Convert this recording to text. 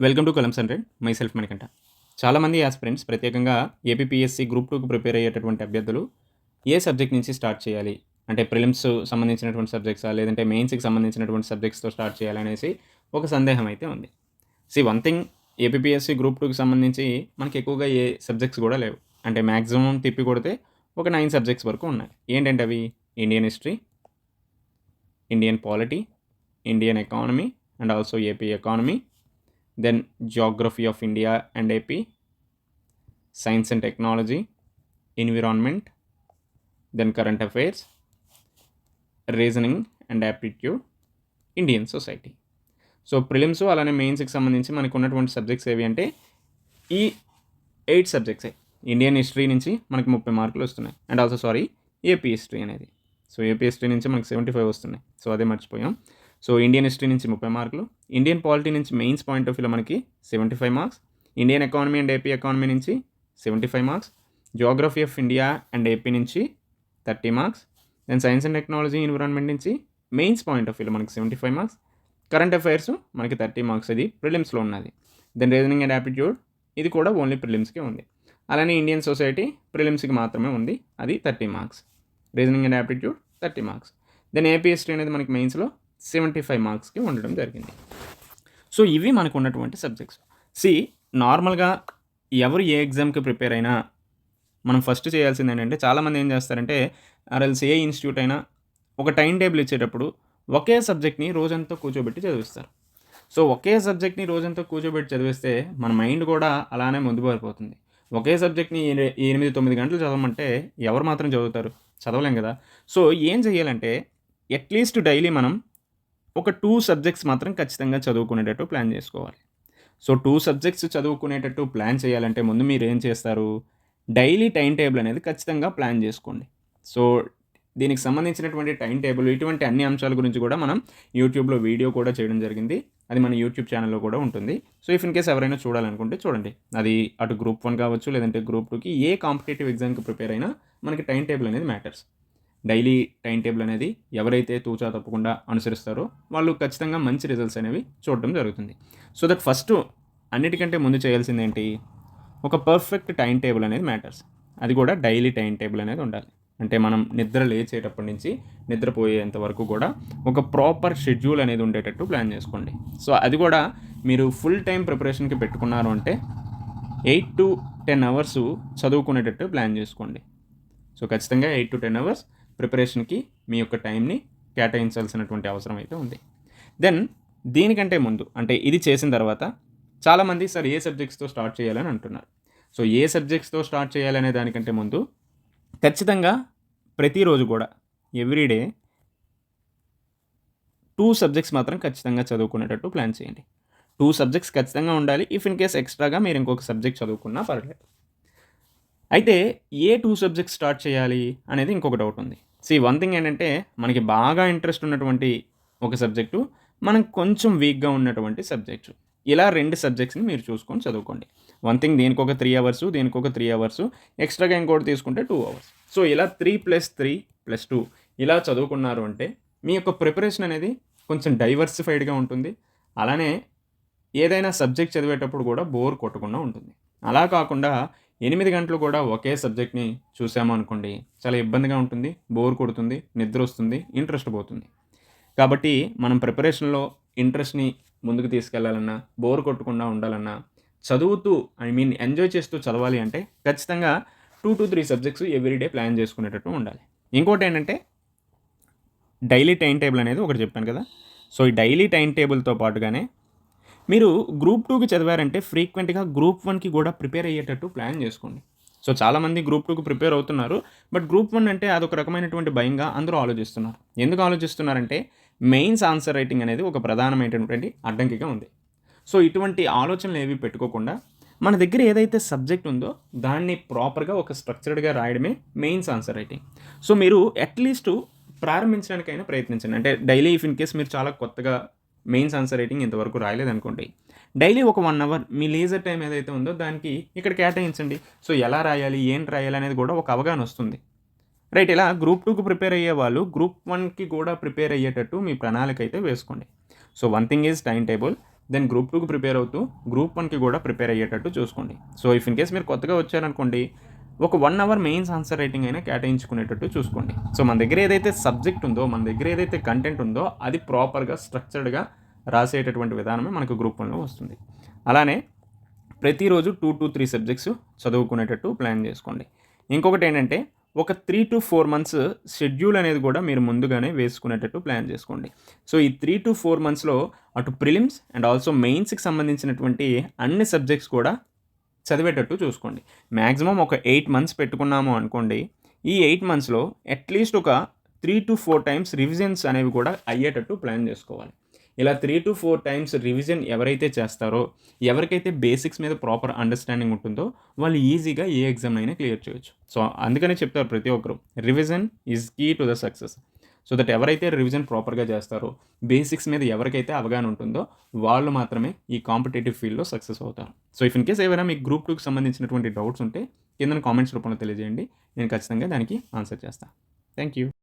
Welcome to columns hundred myself Manikanta చాలామంది aspirants ప్రత్యేకంగా APPSC group టూకి ప్రిపేర్ అయ్యేటటువంటి అభ్యర్థులు ఏ సబ్జెక్ట్ నుంచి స్టార్ట్ చేయాలి? అంటే ప్రిలిమ్స్ సంబంధించినటువంటి సబ్జెక్ట్సా లేదంటే మెయిన్స్కి సంబంధించినటువంటి సబ్జెక్ట్స్తో స్టార్ట్ చేయాలనేసి ఒక సందేహం అయితే ఉంది. See one thing APPSC group టూకి సంబంధించి మనకి ఎక్కువగా ఏ సబ్జెక్ట్స్ కూడా లేవు. అంటే మ్యాక్సిమం తిప్పి కొడితే ఒక నైన్ సబ్జెక్ట్స్ వరకు ఉన్నాయి. ఏంటంటే అవి? Indian history Indian polity Indian economy and also AP economy then geography of India and AP science and technology environment then current affairs reasoning and aptitude Indian society so prelims అలానే మెయిన్స్కి సంబంధించి మనకు ఉన్నటువంటి subjects ఏవి అంటే ఈ eight సబ్జెక్ట్సే Indian history నుంచి మనకి ముప్పై మార్కులు వస్తున్నాయి. And also sorry AP history అనేది. సో ఏపీ హిస్టరీ నుంచి మనకి సెవెంటీ ఫైవ్ వస్తున్నాయి. సో అదే మర్చిపోయాం. సో ఇండియన్ హిస్టరీ నుంచి ముప్పై మార్కులు. ఇండియన్ పాలిటీ నుంచి మెయిన్స్ పాయింట్ ఆఫ్ వ్యూలో మనకి seventy five marks Indian economy and AP economy నుంచి seventy five marks geography of India and AP నుంచి thirty marks then science and technology environment నుంచి mains point of వ్యూలో మనకి seventy five marks current affairs మనకి thirty marks ఇది ప్రిలిమ్స్లో ఉన్నది. Then reasoning and aptitude ఇది కూడా ఓన్లీ ప్రిలిమ్స్కి ఉంది. అలానే ఇండియన్ సొసైటీ ప్రిలిమ్స్కి మాత్రమే ఉంది. అది thirty marks reasoning and aptitude thirty marks then AP history అనేది మనకి మెయిన్స్లో సెవెంటీ ఫైవ్ మార్క్స్కి ఉండడం జరిగింది. సో ఇవి మనకు ఉన్నటువంటి సబ్జెక్ట్స్. సి నార్మల్గా ఎవరు ఏ ఎగ్జామ్కి ప్రిపేర్ అయినా మనం ఫస్ట్ చేయాల్సింది ఏంటంటే చాలామంది ఏం చేస్తారంటే ఆర్ఎల్స్ ఏ ఇన్స్టిట్యూట్ అయినా ఒక టైం టేబుల్ ఇచ్చేటప్పుడు ఒకే సబ్జెక్ట్ని రోజంతా కూర్చోబెట్టి చదివిస్తారు. సో ఒకే సబ్జెక్ట్ని రోజంతా కూర్చోబెట్టి చదివిస్తే మన మైండ్ కూడా అలానే ముందుబారిపోతుంది ఒకే సబ్జెక్ట్ని ఎనిమిది తొమ్మిది గంటలు చదవమంటే ఎవరు మాత్రం చదువుతారు? చదవలేం కదా. సో ఏం చేయాలంటే అట్లీస్ట్ డైలీ మనం ఒక టూ సబ్జెక్ట్స్ మాత్రం ఖచ్చితంగా చదువుకునేటట్టు ప్లాన్ చేసుకోవాలి. సో టూ సబ్జెక్ట్స్ చదువుకునేటట్టు ప్లాన్ చేయాలంటే ముందు మీరు ఏం చేస్తారు? డైలీ టైం టేబుల్ అనేది ఖచ్చితంగా ప్లాన్ చేసుకోండి. సో దీనికి సంబంధించినటువంటి టైం టేబుల్ ఇటువంటి అన్ని అంశాల గురించి కూడా మనం యూట్యూబ్లో వీడియో కూడా చేయడం జరిగింది. అది మన యూట్యూబ్ ఛానల్లో కూడా ఉంటుంది. సో ఇఫ్ ఇన్ కేస్ ఎవరైనా చూడాలనుకుంటే చూడండి. అది అటు గ్రూప్ వన్ కావచ్చు లేదంటే గ్రూప్ టూకి ఏ కాంపిటేటివ్ ఎగ్జామ్కి ప్రిపేర్ అయినా మనకి టైం టేబుల్ అనేది మ్యాటర్స్ డైలీ టైం టేబుల్ అనేది ఎవరైతే తూచా తప్పకుండా అనుసరిస్తారో వాళ్ళు ఖచ్చితంగా మంచి రిజల్ట్స్ అనేవి చూడడం జరుగుతుంది. సో దట్ ఫస్ట్ అన్నిటికంటే ముందు చేయాల్సింది ఏంటి? ఒక పర్ఫెక్ట్ టైం టేబుల్ అనేది మ్యాటర్స్ అది కూడా డైలీ టైం టేబుల్ అనేది ఉండాలి. అంటే మనం నిద్ర లేచేటప్పటి నుంచి నిద్రపోయేంత వరకు కూడా ఒక ప్రాపర్ షెడ్యూల్ అనేది ఉండేటట్టు ప్లాన్ చేసుకోండి. సో అది కూడా మీరు ఫుల్ టైం ప్రిపరేషన్కి పెట్టుకున్నారు అంటే ఎయిట్ టు టెన్ అవర్స్ చదువుకునేటట్టు ప్లాన్ చేసుకోండి. సో ఖచ్చితంగా ఎయిట్ టు టెన్ అవర్స్ ప్రిపరేషన్కి మీ యొక్క టైంని కేటాయించాల్సినటువంటి అవసరం అయితే ఉంది. దెన్ దీనికంటే ముందు అంటే ఇది చేసిన తర్వాత చాలామంది సార్ ఏ సబ్జెక్ట్స్తో స్టార్ట్ చేయాలని అంటున్నారు. సో ఏ సబ్జెక్ట్స్తో స్టార్ట్ చేయాలనే దానికంటే ముందు ఖచ్చితంగా ప్రతిరోజు కూడా ఎవ్రీడే టూ సబ్జెక్ట్స్ మాత్రం ఖచ్చితంగా చదువుకునేటట్టు ప్లాన్ చేయండి. టూ సబ్జెక్ట్స్ ఖచ్చితంగా ఉండాలి. ఇఫ్ ఇన్ కేస్ ఎక్స్ట్రాగా మీరు ఇంకొక సబ్జెక్ట్ చదువుకున్నా పర్లేదు. అయితే ఏ టూ సబ్జెక్ట్స్ స్టార్ట్ చేయాలి అనేది ఇంకొక డౌట్ ఉంది. సి వన్ థింగ్ ఏంటంటే మనకి బాగా ఇంట్రెస్ట్ ఉన్నటువంటి ఒక సబ్జెక్టు మనం కొంచెం వీక్గా ఉన్నటువంటి సబ్జెక్టు ఇలా రెండు సబ్జెక్ట్స్ని మీరు చూసుకొని చదువుకోండి. వన్ థింగ్ దీనికి ఒక త్రీ అవర్స్ దీనికి ఒక త్రీ అవర్స్ ఎక్స్ట్రాగా ఇంకోటి తీసుకుంటే టూ అవర్స్ సో ఇలా three plus three plus two ఇలా చదువుకున్నారు అంటే మీ యొక్క ప్రిపరేషన్ అనేది కొంచెం డైవర్సిఫైడ్గా ఉంటుంది. అలానే ఏదైనా సబ్జెక్ట్ చదివేటప్పుడు కూడా బోర్ కొట్టకుండా ఉంటుంది. అలా కాకుండా ఎనిమిది గంటలు కూడా ఒకే సబ్జెక్ట్ని చూసాము అనుకోండి చాలా ఇబ్బందిగా ఉంటుంది బోర్ కొడుతుంది నిద్ర వస్తుంది ఇంట్రెస్ట్ పోతుంది. కాబట్టి మనం ప్రిపరేషన్లో ఇంట్రెస్ట్ని ముందుకు తీసుకెళ్ళాలన్నా బోర్ కొట్టకుండా ఉండాలన్నా చదువుతూ ఐ మీన్ ఎంజాయ్ చేస్తూ చదవాలి అంటే ఖచ్చితంగా two to three subjects everyday plan చేసుకునేటట్టు ఉండాలి. ఇంకోటి ఏంటంటే డైలీ టైం టేబుల్ అనేది ఒకటి చెప్పాను కదా. సో ఈ డైలీ టైం టేబుల్తో పాటుగానే మీరు గ్రూప్ టూకి చదివారంటే ఫ్రీక్వెంట్గా గ్రూప్ వన్కి కూడా ప్రిపేర్ అయ్యేటట్టు ప్లాన్ చేసుకోండి. సో చాలామంది గ్రూప్ టూకి ప్రిపేర్ అవుతున్నారు బట్ గ్రూప్ వన్ అంటే అదొక రకమైనటువంటి భయంగా అందరూ ఆలోచిస్తున్నారు. ఎందుకు ఆలోచిస్తున్నారంటే మెయిన్స్ ఆన్సర్ రైటింగ్ అనేది ఒక ప్రధానమైనటువంటి అడ్డంకిగా ఉంది. సో ఇటువంటి ఆలోచనలు ఏవి పెట్టుకోకుండా మన దగ్గర ఏదైతే సబ్జెక్ట్ ఉందో దాన్ని ప్రాపర్గా ఒక స్ట్రక్చర్డ్గా రాయడమే మెయిన్స్ ఆన్సర్ రైటింగ్ సో మీరు అట్లీస్ట్ ప్రారంభించడానికైనా ప్రయత్నించండి. అంటే డైలీ ఇఫ్ ఇన్ కేస్ మీరు చాలా కొత్తగా మెయిన్స్ ఆన్సర్ రైటింగ్ ఇంతవరకు రాయలేదు అనుకోండి డైలీ ఒక వన్ అవర్ మీ లేజర్ టైం ఏదైతే ఉందో దానికి ఇక్కడ కేటాయించండి. సో ఎలా రాయాలి ఏం రాయాలి అనేది కూడా ఒక అవగాహన వస్తుంది. రైట్ ఇలా గ్రూప్ టూకి ప్రిపేర్ అయ్యే వాళ్ళు గ్రూప్ వన్కి కూడా ప్రిపేర్ అయ్యేటట్టు మీ ప్రణాళిక అయితే వేసుకోండి. So one thing is time table then group టూకి ప్రిపేర్ అవుతూ గ్రూప్ వన్కి కూడా ప్రిపేర్ అయ్యేటట్టు చూసుకోండి. సో ఇఫ్ ఇన్ కేస్ మీరు కొత్తగా వచ్చారనుకోండి ఒక one hour mains answer writing అయినా కేటాయించుకునేటట్టు చూసుకోండి. సో మన దగ్గర ఏదైతే సబ్జెక్ట్ ఉందో మన దగ్గర ఏదైతే కంటెంట్ ఉందో అది ప్రాపర్గా స్ట్రక్చర్డ్గా రాసేటటువంటి విధానమే మనకు గ్రూప్ వన్లో వస్తుంది. అలానే ప్రతిరోజు టూ టు త్రీ సబ్జెక్ట్స్ చదువుకునేటట్టు ప్లాన్ చేసుకోండి. ఇంకొకటి ఏంటంటే ఒక three to four months schedule అనేది కూడా మీరు ముందుగానే వేసుకునేటట్టు ప్లాన్ చేసుకోండి. సో ఈ త్రీ టు ఫోర్ మంత్స్లో అటు ప్రిలిమ్స్ అండ్ ఆల్సో మెయిన్స్కి సంబంధించినటువంటి అన్ని సబ్జెక్ట్స్ కూడా చదివేటట్టు చూసుకోండి. మ్యాక్సిమం ఒక ఎయిట్ మంత్స్ పెట్టుకున్నాము అనుకోండి ఈ ఎయిట్ మంత్స్లో అట్లీస్ట్ ఒక three to four times revisions అనేవి కూడా అయ్యేటట్టు ప్లాన్ చేసుకోవాలి. ఇలా three to four times revision ఎవరైతే చేస్తారో ఎవరికైతే బేసిక్స్ మీద ప్రాపర్ అండర్స్టాండింగ్ ఉంటుందో వాళ్ళు ఈజీగా ఏ ఎగ్జామ్ అయినా క్లియర్ చేయొచ్చు. సో అందుకనే చెప్తారు ప్రతి ఒక్కరు revision is key to the success so that ఎవరైతే రివిజన్ ప్రాపర్గా చేస్తారో బేసిక్స్ మీద ఎవరికైతే అవగాహన ఉంటుందో వాళ్ళు మాత్రమే ఈ కాంపిటేటివ్ ఫీల్డ్లో సక్సెస్ అవుతారు. సో ఇఫ్ ఇన్ కేస్ ఎవరైనా మీకు గ్రూప్ టూకి సంబంధించినటువంటి డౌట్స్ ఉంటే కింద కామెంట్స్ రూపంలో తెలియజేయండి. నేను ఖచ్చితంగా దానికి ఆన్సర్ చేస్తాను థ్యాంక్ యూ